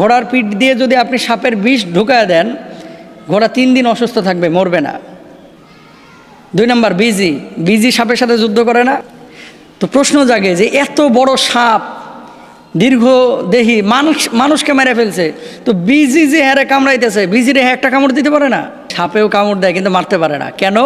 ঘোড়ার পিঠ দিয়ে যদি আপনি সাপের বিষ ঢুকায় দেন, ঘোড়া তিন দিন অসুস্থ থাকবে, মরবে না। দুই নম্বর, বিজি। বিজি সাপের সাথে যুদ্ধ করে না। তো প্রশ্ন জাগে যে এত বড় সাপ দীর্ঘ দেহি মানুষ মানুষকে মেরে ফেলছে। তো বিজি যে হ্যারে কামড়াইতেছে, বিজিরে হ্যাঁ একটা কামড় দিতে পারে না? সাপেও কামড় দেয়, কিন্তু মারতে পারে না। কেন?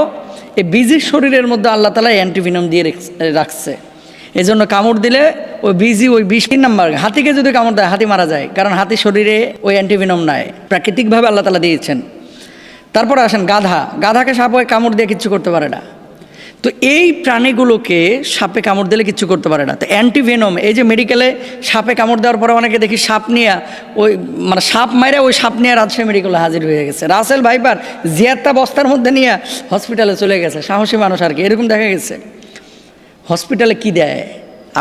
এই বিজির শরীরের মধ্যে আল্লাহ তালা অ্যান্টিভিনম দিয়ে রেখ- রাখছে। এই জন্য কামড় দিলে ওই বিজি, ওই বিশ তিন নাম্বার, হাতিকে যদি কামড় দেয়, হাতি মারা যায়। কারণ হাতি শরীরে ওই অ্যান্টিভিনম নাই। প্রাকৃতিকভাবে আল্লাহ তালা দিয়েছেন। তারপরে আসেন গাধা। গাধাকে সাপ কামড় দিয়ে কিচ্ছু করতে পারে না। তো এই প্রাণীগুলোকে সাপে কামড় দিলে কিচ্ছু করতে পারে না। তো অ্যান্টিভেনম এই যে মেডিকেলে সাপে কামড় দেওয়ার পরে অনেকে দেখি সাপ নিয়ে, ওই মানে সাপ মাইরে ওই সাপ নিয়ে রাজশাহী মেডিকেলে হাজির হয়ে গেছে। রাসেল ভাইপার জিয়াত্তা বস্তার মধ্যে নিয়ে হসপিটালে চলে গেছে। সাহসী মানুষ আর কি। এরকম দেখা গেছে। হসপিটালে কি দেয়?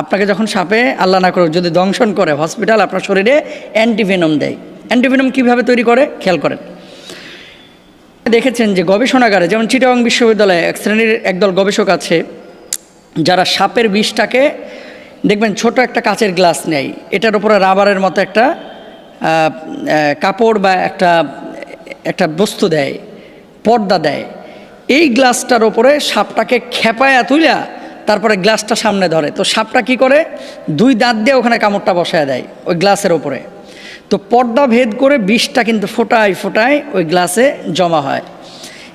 আপনাকে যখন সাপে, আল্লাহ না করুক, যদি দংশন করে, হসপিটাল আপনার শরীরে অ্যান্টিভেনম দেয়। অ্যান্টিভেনম কীভাবে তৈরি করে? খেয়াল করেন। দেখেছেন যে গবেষণাগারে, যেমন চিটাগং বিশ্ববিদ্যালয়ে এক শ্রেণির একদল গবেষক আছে, যারা সাপের বিষটাকে, দেখবেন ছোট একটা কাচের গ্লাস নেয়। এটার উপরে রাবারের মতো একটা কাপড় বা একটা একটা বস্তু দেয়, পর্দা দেয়। এই গ্লাসটার ওপরে সাপটাকে খেপায়া তুইলা তারপরে গ্লাসটা সামনে ধরে। তো সাপটা কি করে? দুই দাঁত দিয়ে ওখানে কামড়টা বসায় দেয় ওই গ্লাসের ওপরে। তো পর্দা ভেদ করে বিষটা কিন্তু ফোটায় ফোটায় ওই গ্লাসে জমা হয়।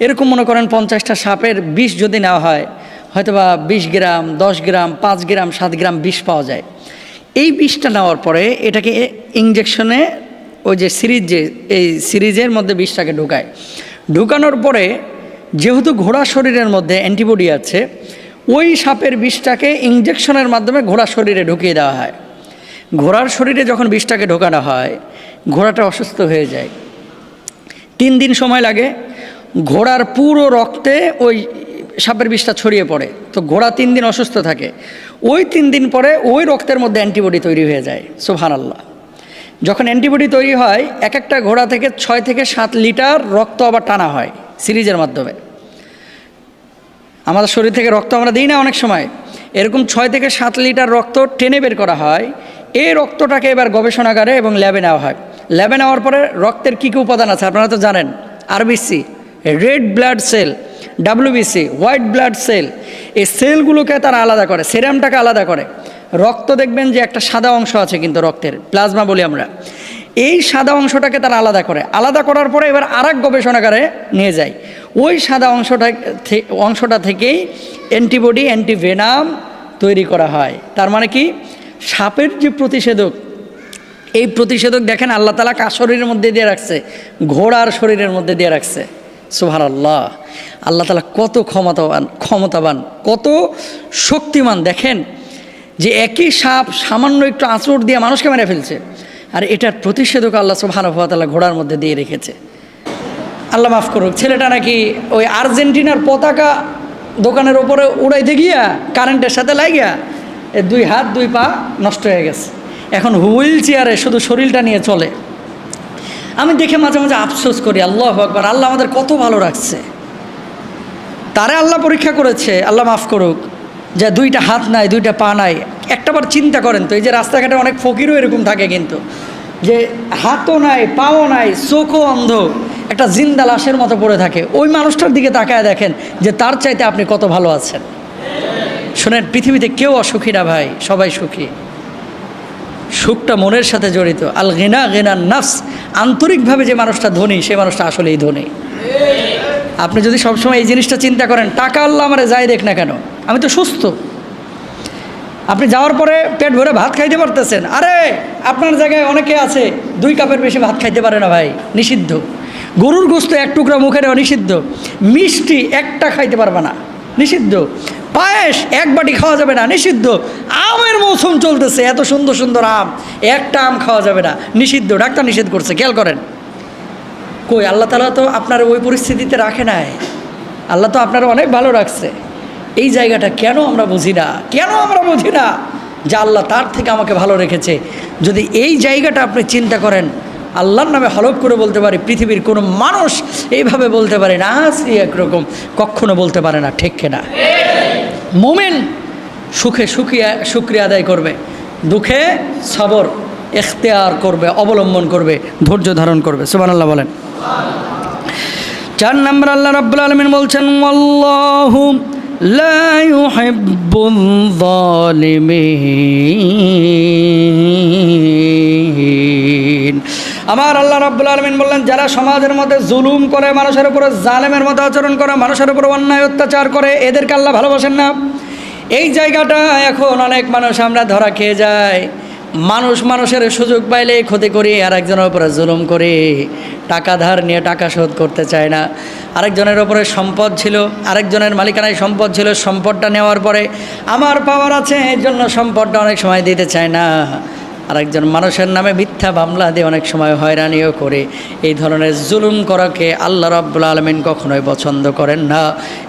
এরকম মনে করেন পঞ্চাশটা সাপের বিষ যদি নেওয়া হয় হয়তো বা বিশ গ্রাম, দশ গ্রাম, পাঁচ গ্রাম, সাত গ্রাম বিষ পাওয়া যায়। এই বিষটা নেওয়ার পরে এটাকে ইঞ্জেকশনে ওই যে সিরিজ যে, এই সিরিজের মধ্যে বিষটাকে ঢুকায়। ঢুকানোর পরে যেহেতু ঘোড়া শরীরের মধ্যে অ্যান্টিবডি আছে ওই সাপের বিষটাকে ইঞ্জেকশনের মাধ্যমে ঘোড়া শরীরে ঢুকিয়ে দেওয়া হয়। ঘোড়ার শরীরে যখন বিষটাকে ঢোকানো হয়, ঘোড়াটা অসুস্থ হয়ে যায়। তিন দিন সময় লাগে, ঘোড়ার পুরো রক্তে ওই সাপের বিষটা ছড়িয়ে পড়ে। তো ঘোড়া তিন দিন অসুস্থ থাকে। ওই তিন দিন পরে ওই রক্তের মধ্যে অ্যান্টিবডি তৈরি হয়ে যায় সুহান আল্লাহ যখন অ্যান্টিবডি তৈরি হয়, এক একটা ঘোড়া থেকে ছয় থেকে সাত লিটার রক্ত আবার টানা হয়, সিরিজের মাধ্যমে। আমাদের শরীর থেকে রক্ত আমরা দিই না অনেক সময়। এরকম ছয় থেকে সাত লিটার রক্ত টেনে বের করা হয়। এই রক্তটাকে এবার গবেষণাগারে এবং ল্যাবে নেওয়া হয়। ল্যাবে নেওয়ার পরে রক্তের কী কী উপাদান আছে আপনারা তো জানেন। RBC red blood cell WBC white blood cell এই সেলগুলোকে তারা আলাদা করে সেরামটাকে আলাদা করে। রক্ত দেখবেন যে একটা সাদা অংশ আছে কিন্তু রক্তের প্লাজমা বলি আমরা। এই সাদা অংশটাকে তারা আলাদা করে। আলাদা করার পরে এবার আর গবেষণাগারে নিয়ে যায়। ওই সাদা অংশটা অংশটা থেকেই অ্যান্টিবডি, অ্যান্টিভেনাম তৈরি করা হয়। তার মানে কি? সাপের যে প্রতিষেধক, এই প্রতিষেধক দেখেন আল্লাহ তালা কার শরীরের মধ্যে দিয়ে রাখছে? ঘোড়ার শরীরের মধ্যে দিয়ে রাখছে। সুহার আল্লাহ আল্লাহ তালা কত ক্ষমতাবান ক্ষমতাবান, কত শক্তিমান। দেখেন যে একই সাপ সামান্য একটু আঁচড় দিয়ে মানুষকে মেরে ফেলছে। আর এটার প্রতিষেধক আল্লাহ সুবাহানুভাতালা ঘোড়ার মধ্যে দিয়ে রেখেছে। আল্লাহ মাফ করুক, ছেলেটা নাকি ওই আর্জেন্টিনার পতাকা দোকানের ওপরে উড়াইতে গিয়া কারেন্টের সাথে লাগিয়া এ দুই হাত, দুই পা নষ্ট হয়ে গেছে। এখন হুইল চেয়ারে শুধু শরীরটা নিয়ে চলে। আমি দেখে মাঝে মাঝে আফসোস করি, আল্লাহ আকবর, আল্লাহ আমাদের কত ভালো রাখছে। তারে আল্লাহ পরীক্ষা করেছে, আল্লাহ মাফ করুক, যে দুইটা হাত নাই, দুইটা পা নাই। একটাবার চিন্তা করেন তো, এই যে রাস্তাঘাটে অনেক ফকিরও এরকম থাকে কিন্তু, যে হাতও নাই, পাও নাই, চোখও অন্ধ। একটা জিন্দা লাশের মতো পড়ে থাকে। ওই মানুষটার দিকে তাকায় দেখেন যে তার চাইতে আপনি কত ভালো আছেন। শোনেন, পৃথিবীতে কেউ অসুখী না ভাই, সবাই সুখী। সুখটা মনের সাথে জড়িত। আল গেনা গেনার নাফস, আন্তরিকভাবে যে মানুষটা ধনী সে মানুষটা আসলেই ধনী। আপনি যদি সবসময় এই জিনিসটা চিন্তা করেন, টাকা আল্লাহ আমারে যাই দেখ না কেন, আমি তো সুস্থ। আপনি যাওয়ার পরে পেট ভরে ভাত খাইতে পারতেছেন। আরে, আপনার জায়গায় অনেকে আছে, দুই কাপের বেশি ভাত খাইতে পারে না ভাই, নিষিদ্ধ। গরুর গোস্ত এক টুকরা মুখে দেওয়া নিষিদ্ধ। মিষ্টি একটা খাইতে পারবে না। নিষিদ্ধ। পায়েস এক বাটি খাওয়া যাবে না। নিষিদ্ধ। আমের মৌসুম চলতেছে। এত সুন্দর সুন্দর আম। একটা আম খাওয়া যাবে না। নিষিদ্ধ। ডাক্তার নিষেধ করছে। খেয়াল করেন। কই, আল্লাহ তালা তো আপনার ওই পরিস্থিতিতে রাখে নাই। আল্লাহ তো আপনারা অনেক ভালো রাখছে। এই জায়গাটা কেন আমরা বুঝি না? কেন আমরা বুঝি না? যে আল্লাহ তার থেকে আমাকে ভালো রেখেছে। যদি এই জায়গাটা আপনি চিন্তা করেন আল্লাহর নামে হলফ করে বলতে পারি, পৃথিবীর কোনো মানুষ এইভাবে বলতে পারে না আসি একরকম, কখনো বলতে পারে না, ঠিক না মোমেন সুখে সুখিয়া, শুক্রিয়া আদায় করবে, দুঃখে সবর, এখতেয়ার করবে, অবলম্বন করবে, ধৈর্য ধারণ করবে সুবান আল্লাহ বলেন। চার নম্বর আল্লাহ রাব্বুল আলমিন বলছেন আল্লাহু লা يحب الظالمين আমার আল্লাহ রাব্বুল আলমিন বললেন, যারা সমাজের মধ্যে জুলুম করে, মানুষের উপরে জালেমের মতো আচরণ করে, মানুষের উপরে অন্যায় অত্যাচার করে, এদেরকে আল্লাহ ভালোবাসেন না? এই জায়গাটা এখন অনেক মানুষ আমরা ধরা খেয়ে যায় মানুষ মানুষের সুযোগ পাইলে ক্ষতি করি আর একজনের উপরে জুলুম করি, টাকা ধার নিয়ে টাকা শোধ করতে চায় না। আরেকজনের উপরে সম্পদ ছিল, আরেকজনের মালিকানায় সম্পদ ছিল, সম্পদটা নেওয়ার পরে আমার পাওয়ার আছে, এর জন্য সম্পদটা অনেক সময় দিতে চায় না। আরেকজন মানুষের নামে মিথ্যা মামলা দিয়ে অনেক সময় হয়রানিও করে। এই ধরনের জুলুম করাকে আল্লাহ রব্বুল আলমিন কখনোই পছন্দ করেন না।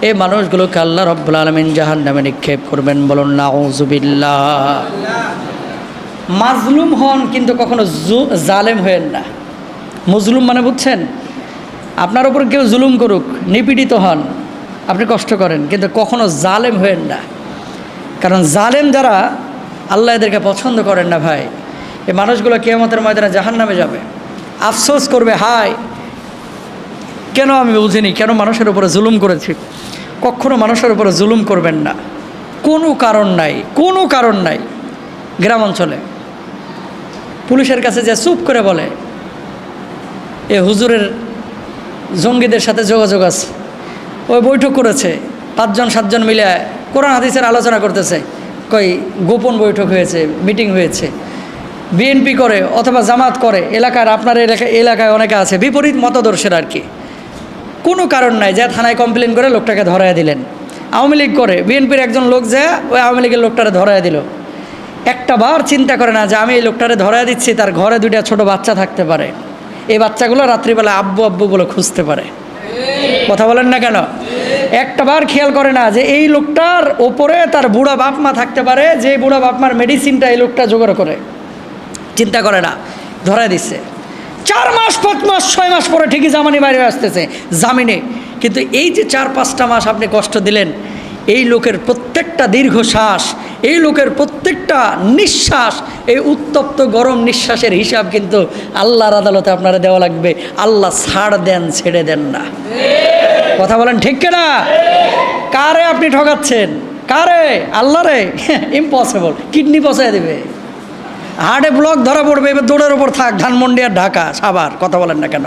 এই মানুষগুলোকে আল্লাহ রব্বুল আলমিন জাহান নামে নিক্ষেপ করবেন বলুন না ওজুবিল্লা মাজলুম হন কিন্তু কখনো জালেম হয়েন না। মজলুম মানে বুঝছেন? আপনার ওপর কেউ জুলুম করুক, নিপীড়িত হন, আপনি কষ্ট করেন, কিন্তু কখনো জালেম হয়েন না। কারণ জালেম যারা, আল্লাহ এদেরকে পছন্দ করেন না ভাই। এই মানুষগুলো কেয়ামতের ময়দানে জাহান নামে যাবে। আফসোস করবে হায় কেন আমি বুঝিনি? কেন মানুষের উপরে জুলুম করেছি? কখনো মানুষের উপরে জুলুম করবেন না। কোনো কারণ নাই, কোনো কারণ নাই। গ্রাম অঞ্চলে। পুলিশের কাছে যে চুপ করে বলে, এ হুজুরের জঙ্গিদের সাথে যোগাযোগ আছে। ওই বৈঠক করেছে, পাঁচজন, সাতজন মিলে কোরআন হাদিসের আলোচনা করতেছে। কই, গোপন বৈঠক হয়েছে, মিটিং হয়েছে। বিএনপি করে অথবা জামাত করে, এলাকার আপনার এলাকায় এলাকায় অনেকে আছে, বিপরীত মতদর্শের আর কি। কোনো কারণ নাই, যে থানায় কমপ্লেন করে লোকটাকে ধরায় দিলেন। আওয়ামী লীগ করে, বিএনপির একজন লোক যে, ওই আওয়ামী লীগের লোকটারে ধরায় দিল। একটা বার চিন্তা করে না যে আমি এই লোকটারে ধরায় দিচ্ছি, তার ঘরে দুইটা ছোট বাচ্চা থাকতে পারে। এই বাচ্চাগুলো রাত্রিবেলা আব্বু আব্বু বলে খুঁজতে পারে। কথা বলেন না কেন? একটা বার খেয়াল করে না যে এই লোকটার ওপরে তার বুড়া বাপ মা থাকতে পারে, যে বুড়া বাপ মার মেডিসিনটা এই লোকটা জোগাড় করে। চিন্তা করে না, ধরায় দিচ্ছে চার মাস, পাঁচ মাস, ছয় মাস পরে ঠিকই জামানি বাইরে আসতেছে, জামিনে। কিন্তু এই যে চার পাঁচটা মাস আপনি কষ্ট দিলেন, এই লোকের প্রত্যেকটা দীর্ঘশ্বাস এই লোকের প্রত্যেকটা নিঃশ্বাস, এই উত্তপ্ত গরম নিঃশ্বাসের হিসাব কিন্তু আল্লাহর আদালতে আপনারা দেওয়া লাগবে। আল্লাহ ছাড় দেন, ছেড়ে দেন না। কথা বলেন ঠিক কেনা? কারে আপনি ঠকাচ্ছেন? কারে? আল্লাহ রে ইম্পসিবল কিডনি পচায় দেবে। হার্টে ব্লক ধরা পড়বে, এবার দৌড়ের ওপর থাক, ধানমন্ডি আর ঢাকা সাবার কথা বলেন না কেন?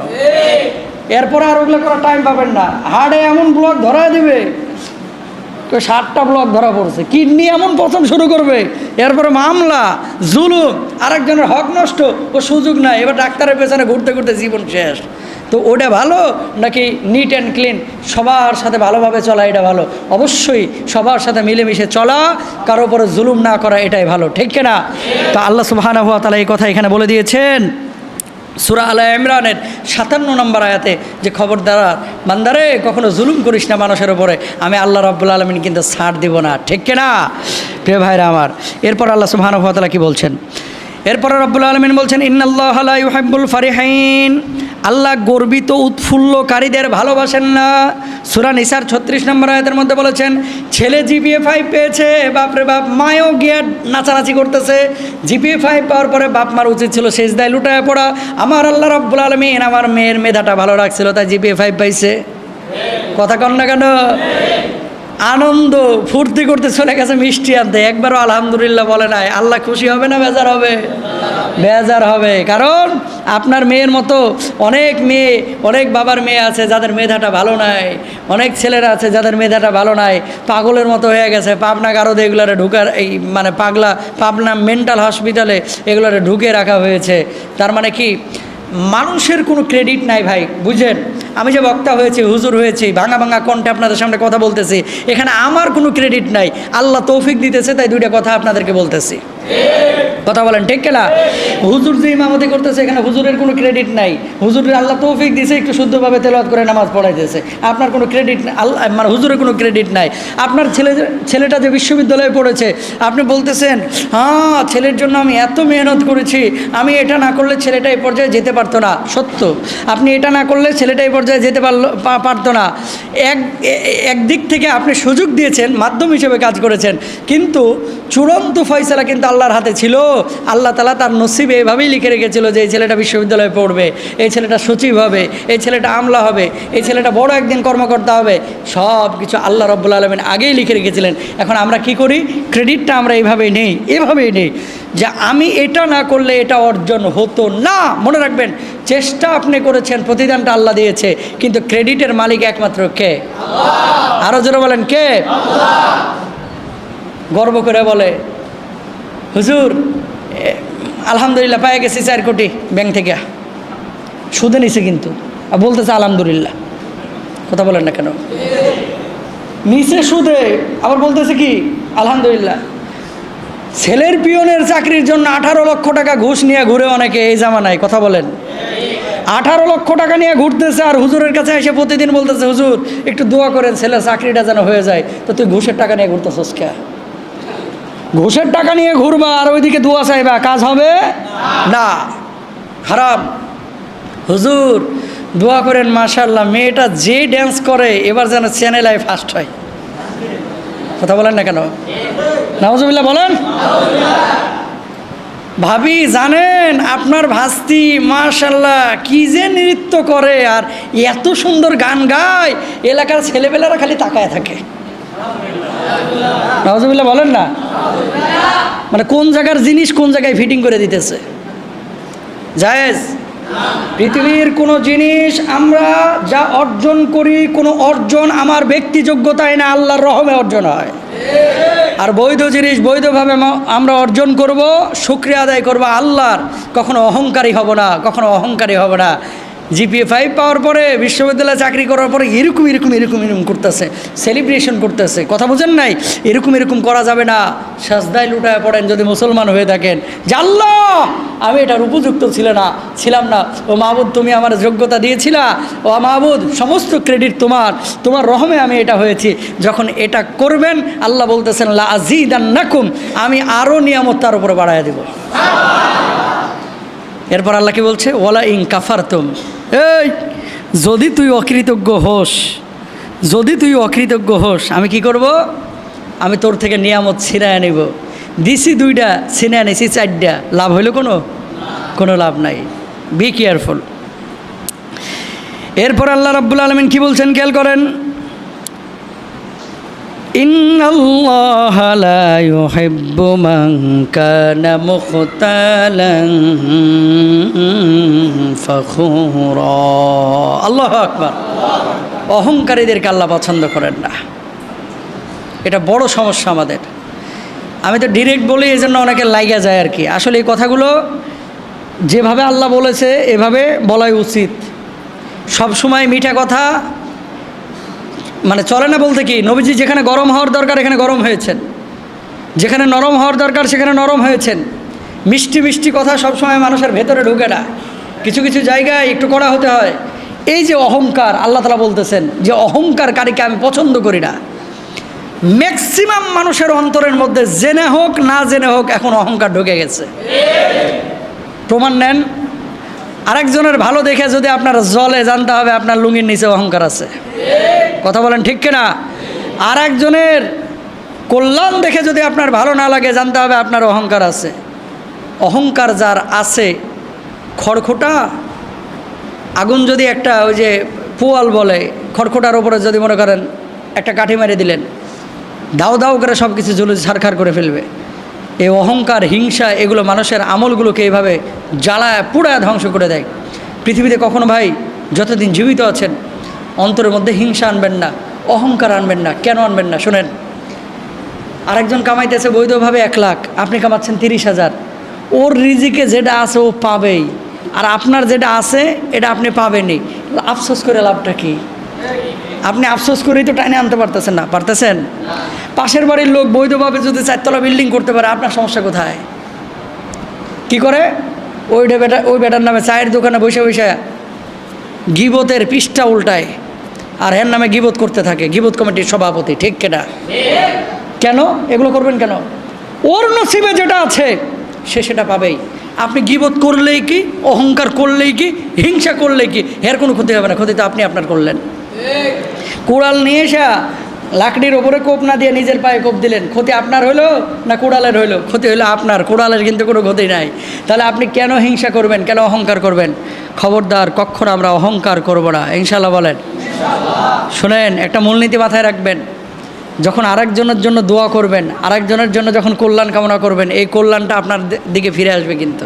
এরপরে আর ওগুলো করার টাইম পাবেন না। হার্টে এমন ব্লক ধরা দিবে ষাটটা ব্লক ধরা পড়ছে। কিডনি এমন প্রথম শুরু করবে। এরপরে মামলা, জুলুম, আরেকজনের হক নষ্ট ও সুযোগ নাই। এবার ডাক্তারের পেছনে ঘুরতে ঘুরতে জীবন শেষ। তো ওটা ভালো নাকি নিট অ্যান্ড ক্লিন সবার সাথে ভালোভাবে চলা, এটা ভালো। অবশ্যই সবার সাথে মিলেমিশে চলা, কারও উপরে জুলুম না করা, এটাই ভালো। ঠিক না তা আল্লাহ সুবাহানা হুয়া তালা এই কথা এখানে বলে দিয়েছেন। সুরা আলা ইমরানের সাতান্ন নম্বর আয়াতে যে খবর দ্বারা বান্দারে, কখনো জুলুম করিস না মানুষের ওপরে আমি আল্লাহ রব্বুল আলমিন কিন্তু ছাড় দিব না, ঠিক না প্রিয় ভাইরা আমার, এরপর আল্লাহ সুবহানাহু ওয়া কি বলছেন? এরপরে রব্বুল আলমিন বলছেন, ইন্নাল্লাহ লা ইউহিব্বুল ফারিহাইন। আল্লাহ গর্বিত, উৎফুল্লকারীদের ভালোবাসেন না। সুরা নিসার ছত্রিশ নম্বর আয়াতের মধ্যে বলেছেন, ছেলে জিপিএ ফাইভ পেয়েছে, বাপরে বাপ, মায়ও গিয়ে নাচানাচি করতেছে। জিপিএ ফাইভ পাওয়ার পরে বাপ মার উচিত ছিল শেষ দায় লুটায় পড়া। আমার আল্লাহ রব্বুল আলমিন আমার মেয়ের মেধাটা ভালো রাখছিল, তাই জিপিএ ফাইভ পাইছে। কথা কন না কেন? আনন্দ, ফুর্তি করতে চলে গেছে মিষ্টি আনতে। একবারও আলহামদুলিল্লাহ বলে নাই, আল্লাহ খুশি হবে না বেজার হবে? বেজার হবে। কারণ আপনার মেয়ের মতো অনেক মেয়ে, অনেক বাবার মেয়ে আছে যাদের মেধাটা ভালো নাই, অনেক ছেলেরা আছে যাদের মেধাটা ভালো নাই, পাগলের মতো হয়ে গেছে। পাবনা গারদে এগুলারে ঢুকার এই মানে পাগলা, পাবনা মেন্টাল হসপিটালে এগুলারে ঢুকে রাখা হয়েছে। তার মানে কি, মানুষের কোনো ক্রেডিট নাই ভাই, বুঝেন? আমি যে বক্তা হয়েছি, হুজুর হয়েছি, ভাঙা ভাঙা কণ্ঠে আপনাদের সামনে কথা বলতেছি, এখানে আমার কোনো ক্রেডিট নাই। আল্লাহ তৌফিক দিতেছে, তাই দুইটা কথা আপনাদেরকে বলতেছি। কথা বলেন, ঠিক না হুজুর যে ইমামতি করতেছে, এখানে হুজুরের কোনো ক্রেডিট নাই। হুজুরের আল্লাহ তৌফিক দিছে, একটু শুদ্ধভাবে তেলাওয়াত করে নামাজ পড়াইতেছে। আপনার কোনো ক্রেডিট আল্লাহ মানে হুজুরের কোনো ক্রেডিট নাই। আপনার ছেলে ছেলেটা যে বিশ্ববিদ্যালয়ে পড়েছে, আপনি বলতেছেন হ্যাঁ ছেলের জন্য আমি এত মেহনত করেছি, আমি এটা না করলে ছেলেটা এই পর্যায়ে যেতে পারতো না। সত্য। আপনি এটা না করলে ছেলেটা এই পর্যায়ে যেতে পারল পারতো না। এক একদিক থেকে আপনি সুযোগ দিয়েছেন, মাধ্যম হিসেবে কাজ করেছেন। কিন্তু চূড়ান্ত ফয়সালা কিন্তু আল্লাহর হাতে ছিল। আল্লাহ তালা তার নসিবে এভাবেই লিখে রেখেছিল যে, এই ছেলেটা বিশ্ববিদ্যালয়ে পড়বে, এই ছেলেটা সচিব হবে, এই ছেলেটা আমলা হবে, এই ছেলেটা বড় একদিন কর্মকর্তা হবে। সব কিছু আল্লাহ রব্বুল আলমিন আগেই লিখে রেখেছিলেন। এখন আমরা কি করি? ক্রেডিটটা আমরা এইভাবেই নেই, এভাবেই নেই। যে আমি এটা না করলে এটা অর্জন হতো না। মনে রাখবেন চেষ্টা আপনি করেছেন প্রতিদানটা আল্লাহ দিয়েছে কিন্তু ক্রেডিটের মালিক একমাত্র কে? আরও জোরে বলেন কে? গর্ব করে বলে হুজুর আলহামদুলিল্লাহ পায়ে গেছি চার কোটি ব্যাংক থেকে। সুদে নিছে কিন্তু। আর বলতেছে আলহামদুলিল্লাহ। কথা বলেন না কেন? নিচে সুদে আবার বলতেছে কি? আলহামদুলিল্লাহ। ছেলের পিয়নের চাকরির জন্য আঠারো লক্ষ টাকা ঘুষ নিয়ে ঘুরে অনেকে এই জামানায়, কথা বলেন। আঠারো লক্ষ টাকা নিয়ে ঘুরতেছে আর হুজুরের কাছে এসে প্রতিদিন বলতেছে, হুজুর, একটু দোয়া করেন ছেলের চাকরিটা যেন হয়ে যায়। তো তুই ঘুষের টাকা নিয়ে ঘুরতেছিস কে? ঘুষের টাকা নিয়ে ঘুরবা আর ওইদিকে দোয়া চাইবা, কাজ হবে? না। হারাম। হুজুর, দোয়া করেন মাশাল্লাহ মেয়েটা যে ড্যান্স করে, এবার যেন চ্যানেলায় ফার্স্ট হয়। কথা বলেন না কেন? নাওজুবিল্লাহ বলেন। ভাবি, জানেন, আপনার ভাস্তি মাশাল্লাহ কি যে নৃত্য করে, আর এত সুন্দর গান গায়, এলাকার ছেলেপেলেরা খালি তাকায় থাকে। নওয়াজবিল্লা বলেন না? মানে কোন জায়গার জিনিস কোন জায়গায় ফিটিং করে দিতেছে? জায়েজ? পৃথিবীর কোনো জিনিস আমরা যা অর্জন করি, কোনো অর্জন আমার ব্যক্তি যোগ্যতায় না, আল্লাহর রহমে অর্জন হয়। আর বৈধ জিনিস বৈধভাবে আমরা অর্জন করব, শুক্রিয়া আদায় করব আল্লাহর। কখনো অহংকারী হব না, কখনো অহংকারী হব না। জিপিএ ফাইভ পাওয়ার পরে বিশ্ববিদ্যালয়ে চাকরি করার পরে এরকম এরকম এরকম এরকম করতেছে সেলিব্রেশন করতেছে। কথা বোঝেন নাই? এরকম এরকম করা যাবে না। সাজদায় লুটায় পড়েন যদি মুসলমান হয়ে থাকেন। আল্লাহ, আমি এটার উপযুক্ত ছিল না, ছিলাম না। ও মাহবুদ, তুমি আমার যোগ্যতা দিয়েছিলা। ও মাহবুদ, সমস্ত ক্রেডিট তোমার। তোমার রহমে আমি এটা হয়েছি। যখন এটা করবেন, আল্লাহ বলতেছেন, লা নাকুম আমি আরও নিয়ামত তার উপরে বাড়ায় দেব। এরপর আল্লাহ কি বলছে? ওলা ইং কাফার তুম এই, যদি তুই অকৃতজ্ঞ হোস, যদি তুই অকৃতজ্ঞ হোস, আমি কি করব? আমি তোর থেকে নিয়ামত ছিনায় নিব দিছি দুইটা, ছিনায় নিছি চারটা। লাভ হইল কোনো? কোনো লাভ নাই। বি কেয়ারফুল এরপর আল্লাহ রাব্বুল আলমিন কি বলছেন? খেয়াল করেন ইন্নাল্লাহ লা অহংকারীদেরকে আল্লাহ পছন্দ করেন না। এটা বড় সমস্যা আমাদের। আমি তো ডিরেক্ট বলি এই জন্য অনেকে লাইগা যায় আর কি। আসলে এই কথাগুলো যেভাবে আল্লাহ বলেছে, এভাবে বলাই উচিত। সবসময় মিঠা কথা মানে চলে না বলতে কি? নবীজি যেখানে গরম হওয়ার দরকার, এখানে গরম হয়েছেন। যেখানে নরম হওয়ার দরকার, সেখানে নরম হয়েছেন। মিষ্টি মিষ্টি কথা সবসময় মানুষের ভেতরে ঢুকে না। কিছু কিছু জায়গায় একটু কড়া হতে হয়। এই যে অহংকার, আল্লাহ তালা বলতেছেন যে অহংকারকারীকে আমি পছন্দ করি না। ম্যাক্সিমাম মানুষের অন্তরের মধ্যে জেনে হোক, না জেনে হোক, এখন অহংকার ঢুকে গেছে। প্রমাণ নেন। আরেকজনের ভালো দেখে যদি আপনার জলে জানতে হবে, আপনার লুঙ্গির নিচে অহংকার আছে। কথা বলেন ঠিক কিনা? আর একজনের কল্যাণ দেখে যদি আপনার ভালো না লাগে, জানতে হবে আপনার অহংকার আছে। অহংকার যার আছে, খড়খোটা, আগুন যদি একটা ওই যে পোয়াল বলে, খড়খোটার ওপরে যদি মনে করেন একটা কাঠি মেরে দিলেন, দাও দাও করে সব কিছু জুলুস ছারখার করে ফেলবে। এই অহংকার, হিংসা এগুলো মানুষের আমলগুলোকে এইভাবে জ্বালায়, পুড়ায় ধ্বংস করে দেয়। পৃথিবীতে কখনো ভাই যতদিন জীবিত আছেন অন্তরের মধ্যে হিংসা আনবেন না, অহংকার আনবেন না, কেন আনবেন না? শোনেন, আরেকজন কামাইতেছে বৈধভাবে এক লাখ, আপনি কামাচ্ছেন তিরিশ হাজার। ওর রিজিকে যেটা আছে ও পাবেই, আর আপনার যেটা আছে, এটা আপনি পাবেনই। আফসোস করে লাভটা কি? আপনি আফসোস করেই তো টাইনে আনতে পারতেছেন না, পারতেছেন? পাশের বাড়ির লোক বৈধভাবে যদি চারতলা বিল্ডিং করতে পারে, আপনার সমস্যা কোথায়? কি করে? ওই বেটা ওই বেটার নামে চায়ের দোকানে বসে বসে গিবতের পৃষ্ঠা উল্টায়। আর এর নামে গিবত করতে থাকে, গিবত কমিটির সভাপতি, ঠিক কেনা? কেন? এগুলো করবেন কেন? ওর নসিবে যেটা আছে, সে সেটা পাবেই। আপনি গিবত করলেই কি, অহংকার করলেই কি, হিংসা করলেই কি এর কোনো ক্ষতি হবে না, ক্ষতি তো আপনি আপনার করলেন। কুড়াল নিয়ে এসা লাকড়ির ওপরে কোপ না দিয়ে নিজের পায়ে কোপ দিলেন, ক্ষতি আপনার হলো না কুড়ালের হইল ক্ষতি হলো আপনার, কুড়ালের কিন্তু কোনো ক্ষতি নাই। তাহলে আপনি কেন হিংসা করবেন, কেন অহংকার করবেন? খবরদার কখনো আমরা অহংকার করব না ইনশাল্লাহ বলেন। শোনেন, একটা মূলনীতি মাথায় রাখবেন। যখন আরেকজনের জন্য দোয়া করবেন, আরেকজনের জন্য যখন কল্যাণ কামনা করবেন, এই কল্যাণটা আপনার দিকে ফিরে আসবে কিন্তু।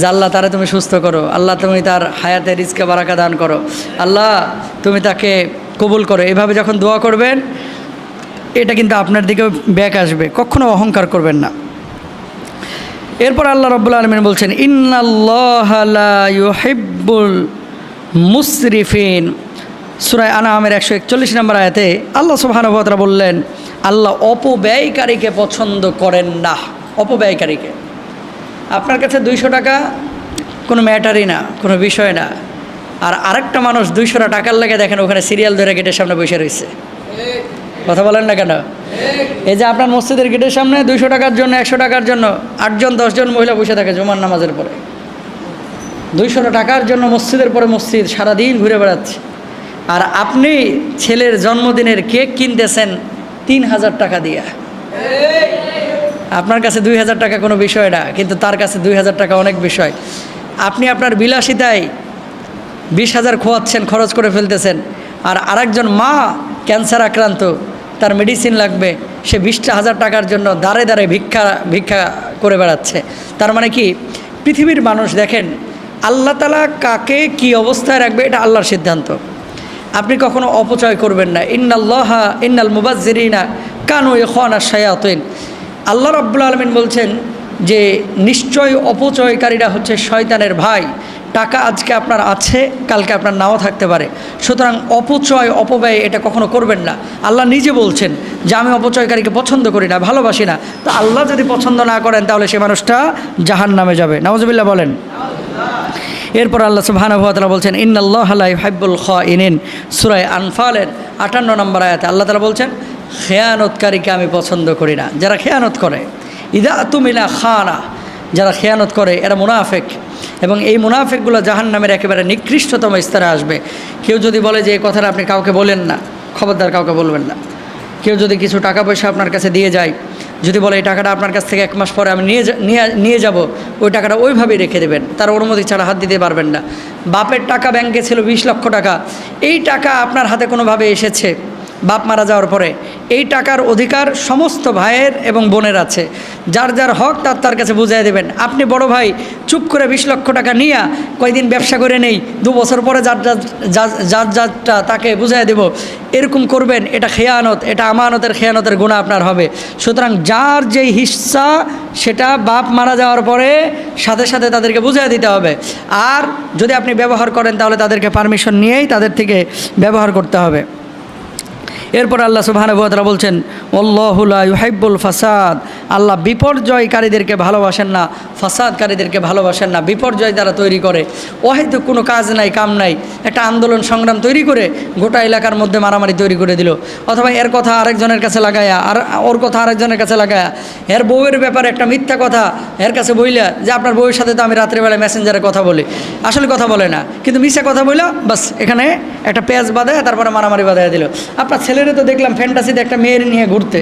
যে আল্লাহ তারে তুমি সুস্থ করো, আল্লাহ তুমি তার হায়াতে রিস্কে বারাকা দান করো, আল্লাহ তুমি তাকে কবুল করো। এভাবে যখন দোয়া করবেন, এটা কিন্তু আপনার দিকে ব্যাক আসবে, কখনো অহংকার করবেন না। এরপর আল্লাহ রব্বুল আলমিন বলছেন ইন্নাল্লাহিব্বুল মুসরিফিন। সুরায় আনামের একশো একচল্লিশ নম্বর আয়াতে আল্লাহ সুবাহানুভতরা বললেন, আল্লাহ অপব্যয়কারীকে পছন্দ করেন না। অপব্যয়কারীকে। আপনার কাছে দুইশো টাকা কোনো ম্যাটারই না, কোনো বিষয় না। আর আরেকটা মানুষ দুইশোটা টাকার লাগে দেখেন ওখানে সিরিয়াল ধরে গেটের সামনে বসে রয়েছে। কথা বলেন না কেন? এই যে আপনার মসজিদের গেটের সামনে দুইশো টাকার জন্য, একশো টাকার জন্য, আটজন, দশজন মহিলা বসে থাকে জুমার নামাজের পরে। দুইশো টাকার জন্য মসজিদের পরে মসজিদ সারাদিন ঘুরে বেড়াচ্ছে। আর আপনি ছেলের জন্মদিনের কেক কিনতেছেন তিন হাজার টাকা দিয়া। আপনার কাছে দুই হাজার টাকা কোনো বিষয় না, কিন্তু তার কাছে দুই হাজার টাকা অনেক বিষয়। আপনি আপনার বিলাসিতায় বিশ হাজার খোয়াচ্ছেন, খরচ করে ফেলতেছেন। আর আরেকজন মা ক্যান্সার আক্রান্ত, তার মেডিসিন লাগবে, সে বিশটা হাজার টাকার জন্য দাঁড়ে দাঁড়ে ভিক্ষা ভিক্ষা করে বেড়াচ্ছে। তার মানে কি? পৃথিবীর মানুষ দেখেন, আল্লাহ তালা কাকে কি অবস্থায় রাখবে এটা আল্লাহর সিদ্ধান্ত। আপনি কখনো অপচয় করবেন না। ইন্নাল্লাহা ইন্নাল মুবাজ্জিরিনা কানু খানা শায়াতিন। আল্লাহ রাব্বুল আলমিন বলছেন যে, নিশ্চয় অপচয়কারীরা হচ্ছে শয়তানের ভাই। টাকা আজকে আপনার আছে, কালকে আপনার নাও থাকতে পারে। সুতরাং অপচয়, অপব্যয় এটা কখনো করবেন না। আল্লাহ নিজে বলছেন যে, আমি অপচয়কারীকে পছন্দ করি না, ভালোবাসি না। তো আল্লাহ যদি পছন্দ না করেন, তাহলে সে মানুষটা জাহান নামে যাবে। নওয়াজবিল্লাহ বলেন। এরপর আল্লাহ সুবাহানুভাতলা বলছেন, ইন্নাল্লাহ হাইবুল খ ইনিন সুরায় আনফালের আটান্ন নম্বর আয়াতে আল্লাহ তালা বলছেন, খেয়ানতকারীকে আমি পছন্দ করি না। যারা খেয়ানত করে, ইদা তুমিনা খানা। যারা খেয়ানত করে, এরা মুনাফেক। এবং এই মুনাফেকগুলো জাহান নামের একেবারে নিকৃষ্টতম স্তরে আসবে। কেউ যদি বলে যে এই কথাটা আপনি কাউকে বলেন না। খবরদার কাউকে বলবেন না। কেউ যদি কিছু টাকা পয়সা আপনার কাছে দিয়ে যায় যদি বলে, এই টাকাটা আপনার কাছ থেকে এক মাস পরে আমি নিয়ে নিয়ে যাব, ওই টাকাটা ওইভাবেই রেখে দেবেন। তার অনুমতি ছাড়া হাত দিতে পারবেন না। বাপের টাকা ব্যাংকে ছিল বিশ লক্ষ টাকা। এই টাকা আপনার হাতে কোনোভাবে এসেছে? বাপ মারা যাওয়ার পরে এই টাকার অধিকার সমস্ত ভাইয়ের এবং বোনের আছে। যার যার হক, তার তার কাছে বুঝিয়ে দেবেন। আপনি বড় ভাই, চুপ করে বিশ লক্ষ টাকা নিয়ে কয়দিন ব্যবসা করে নেই, দু বছর পরে যার যার যার- যার যারটা তাকে বুঝিয়ে দেব, এরকম করবেন, এটা খেয়ানত, এটা আমানতের খেয়ানতের গুণা আপনার হবে। সুতরাং যার যেই হিস্সা, সেটা বাপ মারা যাওয়ার পরে সাথে সাথে তাদেরকে বুঝিয়ে দিতে হবে। আর যদি আপনি ব্যবহার করেন, তাহলে তাদেরকে পারমিশন নিয়েই তাদের থেকে ব্যবহার করতে হবে। এরপর আল্লাহ সুবাহানুবতরা বলছেন অল্লাহুল্লাহ ইউহাইবুল ফাসাদ। আল্লাহ বিপর্যয়কারীদেরকে ভালোবাসেন না, ফাসাদকারীদেরকে ভালোবাসেন না, বিপর্যয় দ্বারা তৈরি করে। হয়তো কোনো কাজ নাই, কাম নাই, একটা আন্দোলন সংগ্রাম তৈরি করে গোটা এলাকার মধ্যে মারামারি তৈরি করে দিল। অথবা এর কথা আরেকজনের কাছে লাগায়া, আর ওর কথা আরেকজনের কাছে লাগায়া, এর বউয়ের ব্যাপারে একটা মিথ্যা কথা এর কাছে বইলা যে, আপনার বউয়ের সাথে তো আমি রাত্রেবেলায় মেসেঞ্জারে কথা বলি। আসলে কথা বলে না, কিন্তু মিথ্যা কথা বইলা, বাস এখানে একটা পেঁয়াজ বাঁধায়, তারপরে মারামারি বাঁধায় দিল। আপনার ছেলেরে তো দেখলাম ফ্যান্টাসিতে একটা মেয়ের নিয়ে ঘুরতে।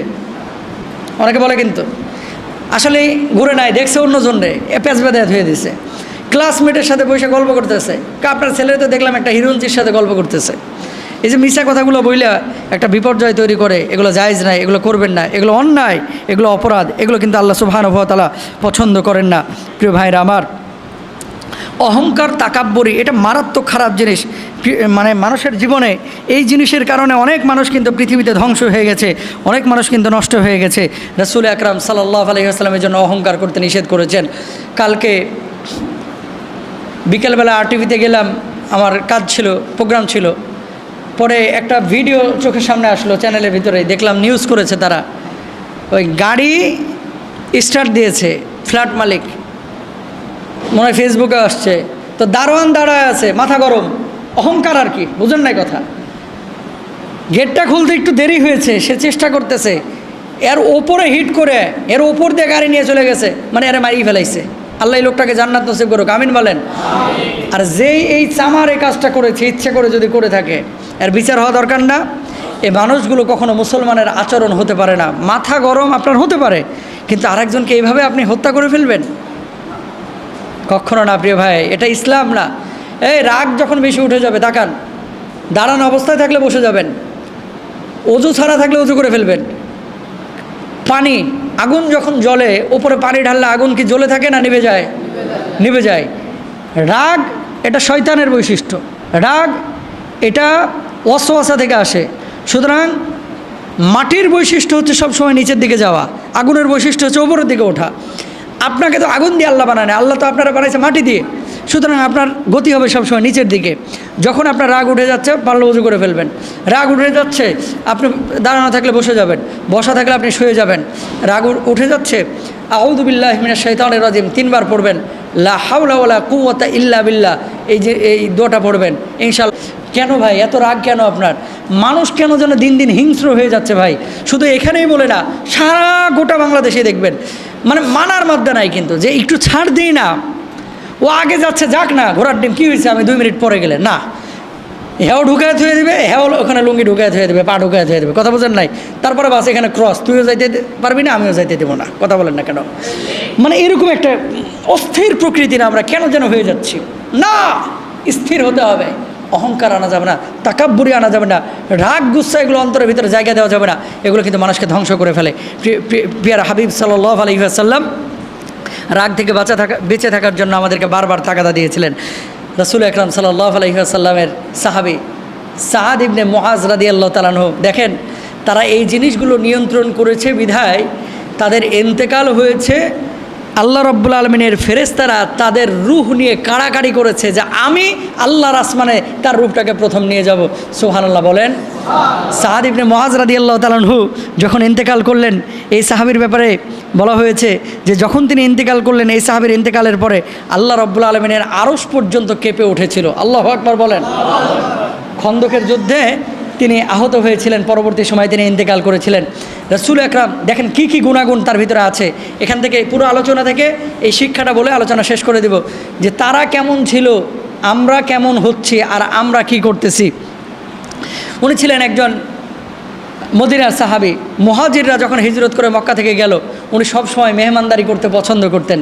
অনেকে বলে কিন্তু, আসলে ঘুরে নাই, দেখছে অন্যজনরে এ পেঁয়াজ বাঁধায় ধুয়ে দিছে। ক্লাসমেটের সাথে বসে গল্প করতেছে। আপনার ছেলেরে তো দেখলাম একটা হিরোইনচির সাথে গল্প করতেছে। এই যে মিশা কথাগুলো বইলা একটা বিপর্যয় তৈরি করে, এগুলো জায়জ নাই, এগুলো করবেন না, এগুলো অন্যায়, এগুলো অপরাধ, এগুলো কিন্তু আল্লাহ সুবাহানুভতালা পছন্দ করেন না। প্রিয় ভাইরা আমার অহংকার তাকাব্বরি, এটা মারাত্মক খারাপ জিনিস। মানে মানুষের জীবনে এই জিনিসের কারণে অনেক মানুষ কিন্তু পৃথিবীতে ধ্বংস হয়ে গেছে, অনেক মানুষ কিন্তু নষ্ট হয়ে গেছে। রসুল আকরাম সাল্লাহ আলহিহাস্লামের জন্য অহংকার করতে নিষেধ করেছেন। কালকে বিকেলবেলা আর টিভিতে গেলাম, আমার কাজ ছিল, প্রোগ্রাম ছিল। পরে একটা ভিডিও চোখের সামনে আসলো চ্যানেলের ভিতরে, দেখলাম নিউজ করেছে তারা। ওই গাড়ি স্টার্ট দিয়েছে ফ্ল্যাট মালিক। মনে হয় ফেসবুকে আসছে। তো দারোয়ান দাঁড়ায় আছে, মাথা গরম। অহংকার আর কি, বুঝেন নাই কথা। গেটটা খুলতে একটু দেরি হয়েছে, সে চেষ্টা করতেছে। এর ওপরে হিট করে, এর ওপর দিয়ে গাড়ি নিয়ে চলে গেছে। মানে এরা মারিয়ে ফেলাইছে। আল্লাহ লোকটাকে জান্নাত নসিব করুক, আমিন বলেন। আর যেই এই চামার এই কাজটা করেছে, ইচ্ছে করে যদি করে থাকে, এর বিচার হওয়া দরকার না। এই মানুষগুলো কখনো মুসলমানের আচরণ হতে পারে না। মাথা গরম আপনার হতে পারে, কিন্তু আরেকজনকে এইভাবে আপনি হত্যা করে ফেলবেন? কখনো না, প্রিয় ভাই। এটা ইসলাম না। এই রাগ যখন বেশি উঠে যাবে, তাকান। দাঁড়ানো অবস্থায় থাকলে বসে যাবেন। অজু ছাড়া থাকলে অজু করে ফেলবেন। পানি, আগুন যখন জ্বলে ওপরে পানি ঢাললে আগুন কি জ্বলে থাকে না নিভে যায়? নিভে যায়। রাগ এটা শয়তানের বৈশিষ্ট্য। রাগ এটা অসওয়াসা থেকে আসে। সুতরাং মাটির বৈশিষ্ট্য হচ্ছে সবসময় নিচের দিকে যাওয়া। আগুনের বৈশিষ্ট্য হচ্ছে ওপরের দিকে ওঠা। আপনাকে তো আগুন দিয়ে আল্লাহ বানায় আল্লাহ তো আপনারা বানাইছে মাটি দিয়ে। সুতরাং আপনার গতি হবে সবসময় নিচের দিকে। যখন আপনার রাগ উঠে যাচ্ছে পারলে উজু করে ফেলবেন। রাগ উঠে যাচ্ছে, আপনি দাঁড়ানো থাকলে বসে যাবেন। বসা থাকলে আপনি শুয়ে যাবেন। রাগ উঠে যাচ্ছে আউদুবিল্লাহ মিনা শৈতানের রাজিম, তিনবার পড়বেন। লা হাওলা ওয়ালা কুওয়াতা ইল্লা বিল্লা এই যে, এই দোটা পড়বেন। ইনশাল্লাহ। কেন ভাই? এত রাগ কেন আপনার? মানুষ কেন যেন দিন দিন হিংস্র হয়ে যাচ্ছে ভাই? শুধু এখানেই বলে না, সারা গোটা বাংলাদেশে দেখবেন। মানে মানার মধ্যে নাই কিন্তু, যে একটু ছাড় দিই না, ও আগে যাচ্ছে, যাক না, ঘোড়ার ডিম, কী হয়েছে? আমি দুই মিনিট পরে গেলে, না। হেও ঢুকায় থুয়ে দেবে, হেও ওখানে লুঙ্গি ঢুকায় থুয়ে দেবে, পা ঢুকায় থুয়ে দেবে, কথা বোঝেন নাই? তারপরে বাস এখানে ক্রস তুইও যাইতে পারবি না, আমিও যাইতে দেবো না, কথা বলেন না কেন? মানে এরকম একটা অস্থির প্রকৃতির আমরা কেন যেন হয়ে যাচ্ছি? না, স্থির হতে হবে। অহংকার আনা যাবে না, তাকাব্বুরি আনা যাবে না, রাগ গুচ্ছা এগুলো অন্তরের ভিতরে জায়গা দেওয়া যাবে না, এগুলো কিন্তু মানুষকে ধ্বংস করে ফেলে। প্রিয়- হাবিব সাল্লাহ আলহিহাসাল্লাম রাগ থেকে বাঁচা থাকা, বেঁচে থাকার জন্য আমাদেরকে বারবার তাকাদা দিয়েছিলেন। রসুল আকরাম সাল্লাহ আলহিহাসাল্লামের সাহাবি সাহাদ ইবনে মহাজ রাদি আল্লাহ তালানহ দেখেন, তারা এই জিনিসগুলো নিয়ন্ত্রণ করেছে বিধায় তাদের এন্তেকাল হয়েছে আল্লাহ রব্বুল আলমিনের ফেরেস্তারা তাদের রুহ নিয়ে কাড়াকাড়ি করেছে যে আমি আল্লাহর আসমানে তার রূপটাকে প্রথম নিয়ে যাব। সোহান আল্লাহ বলেন। সাহাদ ইবনে মহাজ রাদি আল্লাহ তালানহু যখন ইন্তেকাল করলেন, এই সাহাবির ব্যাপারে বলা হয়েছে যে যখন তিনি ইন্তেকাল করলেন, এই সাহাবির ইন্তেকালের পরে আল্লাহ রব্বুল আলমিনের আরস পর্যন্ত কেঁপে উঠেছিল। আল্লাহ আকবর বলেন। খন্দকের যুদ্ধে তিনি আহত হয়েছিলেন, পরবর্তী সময় তিনি ইন্তেকাল করেছিলেন। রসুল আকরাম, দেখেন কি কি গুণাগুণ তার ভিতরে আছে। এখান থেকে পুরো আলোচনা থেকে এই শিক্ষাটা বলে আলোচনা শেষ করে দেব যে তারা কেমন ছিল, আমরা কেমন হচ্ছি, আর আমরা কি করতেছি। উনি ছিলেন একজন মদিনার সাহাবি। মুহাজিররা যখন হিজরত করে মক্কা থেকে গেল উনি সব সময় মেহমানদারি করতে পছন্দ করতেন।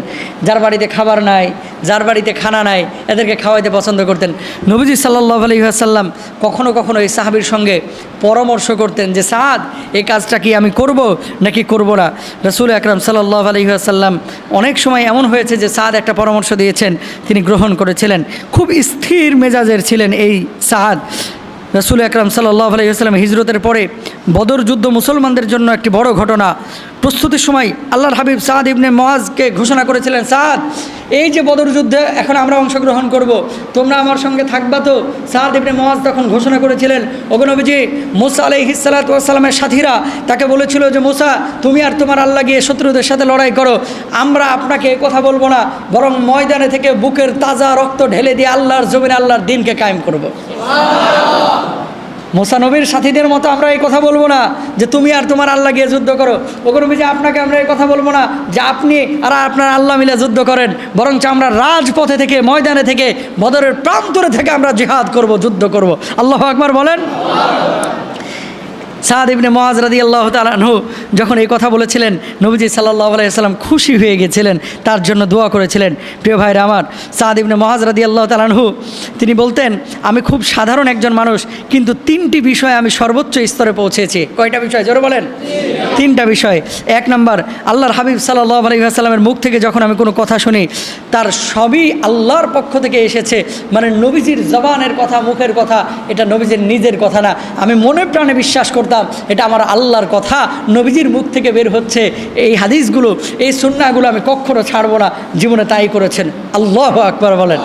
যার বাড়িতে খাবার নাই, যার বাড়িতে খানা নাই, এদেরকে খাওয়াইতে পছন্দ করতেন। নবীজি সাল্লাহ আলহিহাসাল্লাম কখনো কখনো এই সাহাবির সঙ্গে পরামর্শ করতেন যে সাদ এই কাজটা কি আমি করব নাকি করব না? রসুল আকরাম সাল্লাহ আলহিহাসাল্লাম অনেক সময় এমন হয়েছে যে সাদ একটা পরামর্শ দিয়েছেন, তিনি গ্রহণ করেছিলেন। খুব স্থির মেজাজের ছিলেন এই সাদ রসুল আকরাম সাল্লাহ আলাইসাল্লাম হিজরতের পরে বদর যুদ্ধ মুসলমানদের জন্য একটি বড় ঘটনা। প্রস্তুতির সময় আল্লাহর হাবিব সাদ ইবনে মহাজকে ঘোষণা করেছিলেন, সাদ, এই যে বদর যুদ্ধে এখন আমরা অংশগ্রহণ করব, তোমরা আমার সঙ্গে থাকবা তো? সাদ ইবনে মহাজ তখন ঘোষণা করেছিলেন ওগনবীজি মুসা আলহিসাল্লামের সাথীরা তাকে বলেছিল যে, মোসা, তুমি আর তোমার আল্লাহ গিয়ে শত্রুদের সাথে লড়াই করো, আমরা আপনাকে কথা বলব না, বরং ময়দানে থেকে বুকের তাজা রক্ত ঢেলে দিয়ে আল্লাহর জমিনে আল্লাহর দিনকে কায়েম করব। মোসানবীর সাথীদের মতো আমরা এই কথা বলব না যে তুমি আর তোমার আল্লাহ গিয়ে যুদ্ধ করো। ওগুলো যে আপনাকে আমরা এই কথা বলব না যে আপনি আর আপনার আল্লাহ মিলে যুদ্ধ করেন, বরঞ্চ আমরা রাজপথে থেকে, ময়দানে থেকে, বদরের প্রান্তরে থেকে আমরা জিহাদ করব, যুদ্ধ করব। আল্লাহ আকবার বলেন? সাদ ইবনে মহাজ রাদি আল্লাহ তালাহু যখন এই কথা বলেছিলেন, নবীজি সাল্লাহ আলাইসাল্লাম খুশি হয়ে গেছিলেন, তার জন্য দোয়া করেছিলেন। প্রিয় ভাইরা আমার, সাদ ইবনে মহাজ রাদি আল্লাহ তালাহু তিনি বলতেন, আমি খুব সাধারণ একজন মানুষ, কিন্তু তিনটি বিষয়ে আমি সর্বোচ্চ স্তরে পৌঁছেছি। কয়টা বিষয়? জোরে বলেন। তিনটা বিষয়। এক নম্বর, আল্লাহর হাবিব সাল্লাহ আলহিহাসাল্লামের মুখ থেকে যখন আমি কোনো কথা শুনি, তার সবই আল্লাহর পক্ষ থেকে এসেছে মানে নবীজির জবানের কথা, মুখের কথা, এটা নবীজির নিজের কথা না। আমি মনে প্রাণে বিশ্বাস করতাম এটা আমার আল্লাহর কথা, নবীজির মুখ থেকে বের হচ্ছে। এই হাদিসগুলো, এই সুন্নাগুলো আমি কখনো ছাড়বো না, জীবনে তাই করেছেন। আল্লাহ আকবার বলেন।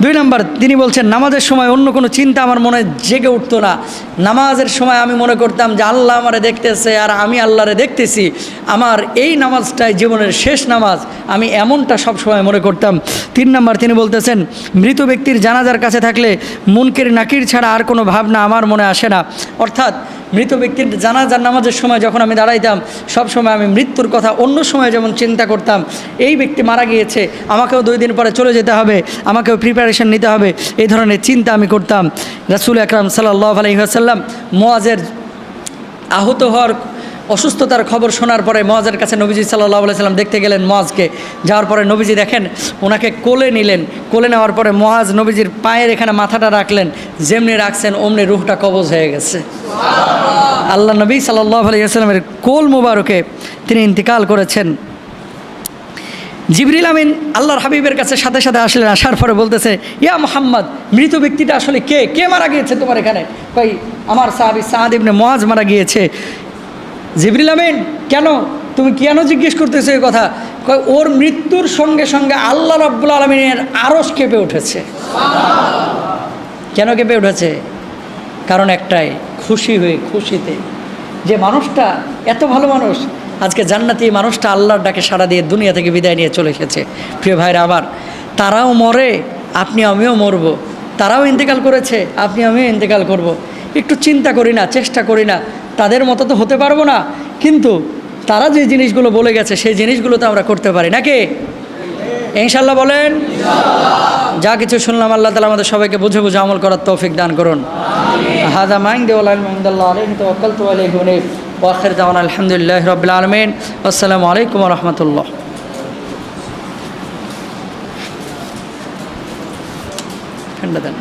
দুই নম্বর, তিনি বলছেন, নামাজের সময় অন্য কোনো চিন্তা আমার মনে জেগে উঠতো না। নামাজের সময় আমি মনে করতাম যে আল্লাহ আমারে দেখতেছে আর আমি আল্লাহরে দেখতেছি। আমার এই নামাজটাই জীবনের শেষ নামাজ। আমি এমনটা সব সময় মনে করতাম। তিন নম্বর, তিনি বলতেছেন, মৃত ব্যক্তির জানাজার কাছে থাকলে মুনকের নাকির ছাড়া আর কোনো ভাবনা আমার মনে আসে না। অর্থাৎ মৃত ব্যক্তির জানাজার নামাজের সময় যখন আমি দাঁড়াইতাম, সব সময় আমি মৃত্যুর কথা অন্য সময় যেমন চিন্তা করতাম, এই ব্যক্তি মারা গিয়েছে, আমাকেও দুই দিন পরে চলে যেতে হবে, আমাকেও প্রিপারেশন নিতে হবে, এই ধরনের চিন্তা আমি করতাম। রাসুল আকরাম সাল্লাহ আলহিহাসাল্লাম মোয়াজের আহত হওয়ার অসুস্থতার খবর শোনার পরে মহাজের কাছে নবীজি সাল্লাহ সাল্লাম দেখতে গেলেন মহাজকে। যাওয়ার পরে নবীজি দেখেন ওনাকে কোলে নিলেন। কোলে নেওয়ার পরে মহাজ নবীজির পায়ের এখানে মাথাটা রাখলেন, যেমনি রাখছেন অমনি রুহটা কবজ হয়ে গেছে। আল্লাহ নবী সাল্লাহ আলিয়াস্লামের কোল মুবারকে তিনি ইন্তিকাল করেছেন। জিবরিল আমিন আল্লাহর হাবিবের কাছে সাথে সাথে আসলেন, আসার পরে বলতেছে, ইয়া মোহাম্মদ, মৃত ব্যক্তিটা আসলে কে? কে মারা গিয়েছে তোমার এখানে? ভাই আমার সাহাবি সাহাদ ইবনে মহাজ মারা গিয়েছে। জিবরিল আমিন, কেন? তুমি কেন জিজ্ঞেস করতেছো এই কথা? ওর মৃত্যুর সঙ্গে সঙ্গে আল্লাহ রব্বুল আলমিনের আরস কেঁপে উঠেছে। কেন কেঁপে উঠেছে? কারণ একটাই, খুশি হয়ে খুশিতে। যে মানুষটা এত ভালো মানুষ, আজকে জান্নাতি মানুষটা আল্লাহর ডাকে সাড়া দিয়ে দুনিয়া থেকে বিদায় নিয়ে চলে এসেছে। প্রিয় ভাইরা আবার তারাও মরে, আপনি আমিও মরব। তারাও ইন্তেকাল করেছে, আপনি আমিও ইন্তেকাল করব। একটু চিন্তা করি না, চেষ্টা করি না। তাদের মতো তো হতে পারব না। কিন্তু তারা যে জিনিসগুলো বলে গেছে, সেই জিনিসগুলো তো আমরা করতে পারি, নাকি? ইনশাল্লাহ বলেন। যা কিছু শুনলাম, আল্লাহ তালা আমাদের সবাইকে বুঝে বুঝে আমল করার তৌফিক দান করুন। হাদা মাইন দেওয়াল আলহামদুলিল্লাহ রাব্বিল আলামিন। আসসালামু আলাইকুম রাহমাতুল্লাহ। ঠান্ডা দেন।